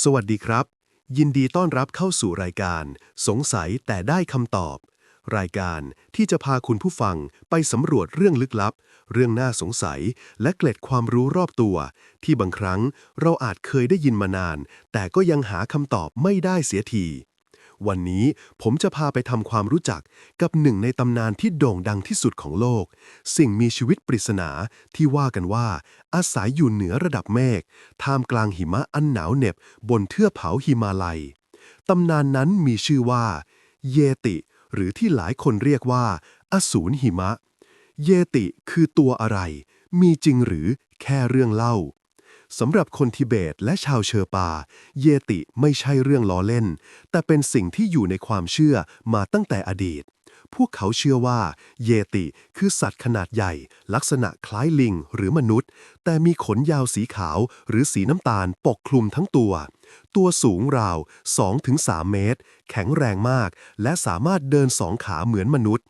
สวัสดีครับ ยินดีต้อนรับเข้าสู่รายการ สงสัยแต่ได้คำตอบ รายการที่จะพาคุณผู้ฟังไปสำรวจเรื่องลึกลับ เรื่องน่าสงสัย และเกล็ดความรู้รอบตัว ที่บางครั้งเราอาจเคยได้ยินมานาน แต่ก็ยังหาคำตอบไม่ได้เสียที วันนี้ผมจะพาไปทำความรู้จักกับหนึ่งในตำนานที่โด่งดังที่สุดของโลก สิ่งมีชีวิตปริศนาที่ว่ากันว่า อาศัยอยู่เหนือระดับเมฆท่ามกลางหิมะอันหนาวเหน็บบนเทือกเขาหิมาลัย ตำนานนั้นมีชื่อว่า เยติ หรือที่หลายคนเรียกว่า อสูรหิมะ เยติคือตัวอะไร มีจริงหรือแค่เรื่องเล่า สำหรับคนทิเบตและชาวเชอปา เยติไม่ใช่เรื่องล้อเล่น แต่เป็นสิ่งที่อยู่ในความเชื่อมาตั้งแต่อดีต พวกเขาเชื่อว่า เยติคือสัตว์ขนาดใหญ่ ลักษณะคล้ายลิงหรือมนุษย์ แต่มีขนยาวสีขาวหรือสีน้ำตาลปกคลุมทั้งตัว ตัวสูงราว 2-3 เมตร แข็งแรงมาก และสามารถเดินสองขาเหมือนมนุษย์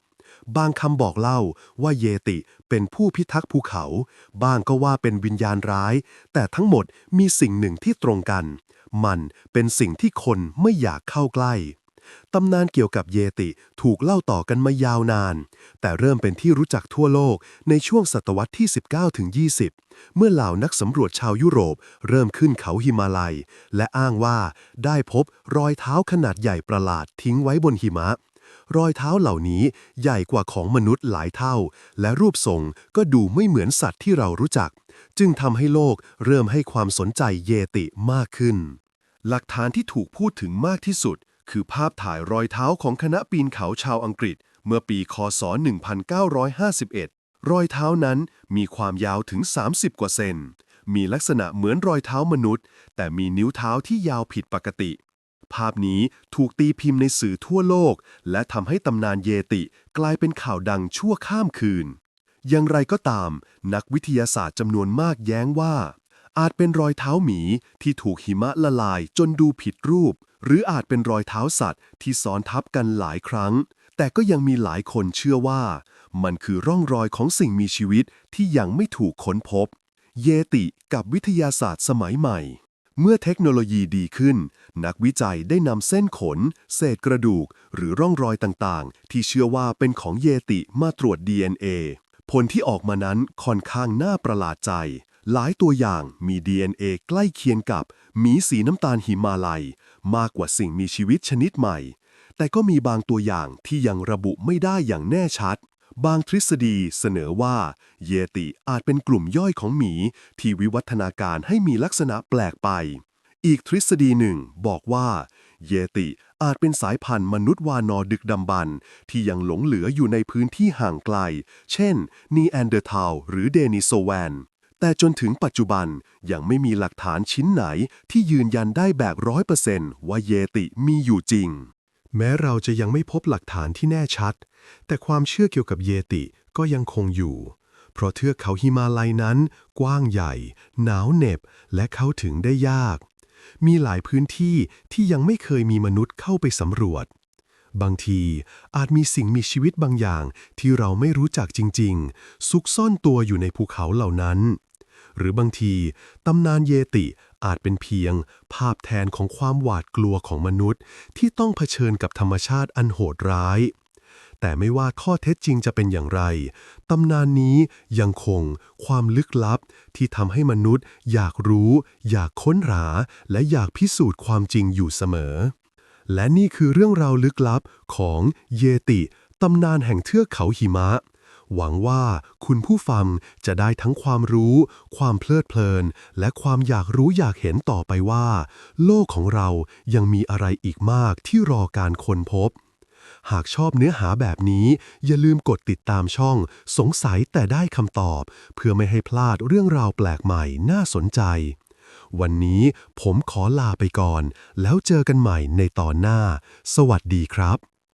บางคำบอกเล่าว่าเยติเป็นผู้พิทักษ์ภูเขา บางก็ว่าเป็นวิญญาณร้าย แต่ทั้งหมดมีสิ่งหนึ่งที่ตรงกัน มันเป็นสิ่งที่คนไม่อยากเข้าใกล้ตำนานเกี่ยวกับเยติถูกเล่าต่อกันมายาวนาน แต่เริ่มเป็นที่รู้จักทั่วโลกในช่วงศตวรรษที่ 19ถึง20 เมื่อเหล่านักสำรวจชาวยุโรป เริ่มขึ้นเขาหิมาลัย และอ้างว่าได้พบรอยเท้าขนาดใหญ่ประหลาดทิ้งไว้บนหิมะ รอยเท้าเหล่านี้ใหญ่กว่าของมนุษย์หลายเท่า และรูปทรงก็ดูไม่เหมือนสัตว์ที่เรารู้จัก จึงทำให้โลกเริ่มให้ความสนใจเยติมากขึ้น หลักฐานที่ถูกพูดถึงมากที่สุด คือภาพถ่ายรอยเท้าของคณะปีนเขาชาวอังกฤษ เมื่อปีคศ 1951 รอยเท้านั้นมีความยาวถึง 30 กว่าเซนมีลักษณะเหมือนรอยเท้ามนุษย์ แต่มีนิ้วเท้าที่ยาวผิดปกติ ภาพนี้ถูกตีพิมพ์ในสื่อทั่วโลก และทำให้ตำนานเยติกลายเป็นข่าวดังชั่วข้ามคืน อย่างไรก็ตาม นักวิทยาศาสตร์จำนวนมากแย้งว่า อาจเป็นรอยเท้าหมีที่ถูกหิมะละลายจนดูผิดรูป หรืออาจเป็นรอยเท้าสัตว์ที่ซ้อนทับกันหลายครั้ง แต่ก็ยังมีหลายคนเชื่อว่า มันคือร่องรอยของสิ่งมีชีวิตที่ยังไม่ถูกค้นพบ เยติกับวิทยาศาสตร์สมัยใหม่ เมื่อเทคโนโลยีดีขึ้น นักวิจัยได้นำเส้นขน เศษกระดูก หรือร่องรอยต่างๆ ที่เชื่อว่าเป็นของเยติมาตรวจ DNA ผลที่ออกมานั้นค่อนข้างน่าประหลาดใจ หลายตัวอย่างมี DNA ใกล้เคียงกับหมีสีน้ำตาลหิมาลัย มากกว่าสิ่งมีชีวิตชนิดใหม่ แต่ก็มีบางตัวอย่างที่ยังระบุไม่ได้อย่างแน่ชัด บางทฤษฎีเสนอว่า เยติอาจเป็นกลุ่มย่อยของหมี ที่วิวัฒนาการให้มีลักษณะแปลกไป อีกทฤษฎีหนึ่งบอกว่า เยติอาจเป็นสายพันธุ์มนุษย์วานอดึกดำบรรที่ยังหลงเหลืออยู่ในพื้นที่ห่างไกล เช่น นีแอนเดอร์ทัลหรือเดนิโซแวนแต่จนถึงปัจจุบันยังไม่มีหลักฐานชิ้นไหนที่ยืนยันได้แบบร้อยเปอร์เซนต์ว่าเยติมีอยู่จริง แม้เราจะยังไม่พบหลักฐานที่แน่ชัด แต่ความเชื่อเกี่ยวกับเยติก็ยังคงอยู่ เพราะเทือกเขาหิมาลัยนั้น กว้างใหญ่ หนาวเหน็บ และเข้าถึงได้ยาก มีหลายพื้นที่ที่ยังไม่เคยมีมนุษย์เข้าไปสำรวจ บางทีอาจมีสิ่งมีชีวิตบางอย่างที่เราไม่รู้จักจริง ๆ ซุกซ่อนตัวอยู่ในภูเขาเหล่านั้น หรือบางทีตำนานเยติ อาจเป็นเพียง ภาพแทนของความหวาดกลัวของมนุษย์ ที่ต้องเผชิญกับธรรมชาติอันโหดร้าย แต่ไม่ว่าข้อเท็จจริงจะเป็นอย่างไร ตำนานนี้ยังคงความลึกลับที่ทำให้มนุษย์ อยากรู้ อยากค้นหา และอยากพิสูจน์ความจริงอยู่เสมอ และนี่คือเรื่องราวลึกลับของเยติ ตำนานแห่งเทือกเขาหิมะ หวังว่าคุณผู้ฟังจะได้ทั้งความรู้ ความเพลิดเพลิน และความอยากรู้อยากเห็นต่อไปว่า โลกของเรายังมีอะไรอีกมากที่รอการค้นพบ หากชอบเนื้อหาแบบนี้ อย่าลืมกดติดตามช่อง สงสัยแต่ได้คำตอบ เพื่อไม่ให้พลาดเรื่องราวแปลกใหม่น่าสนใจ วันนี้ผมขอลาไปก่อน แล้วเจอกันใหม่ในตอนหน้า สวัสดีครับ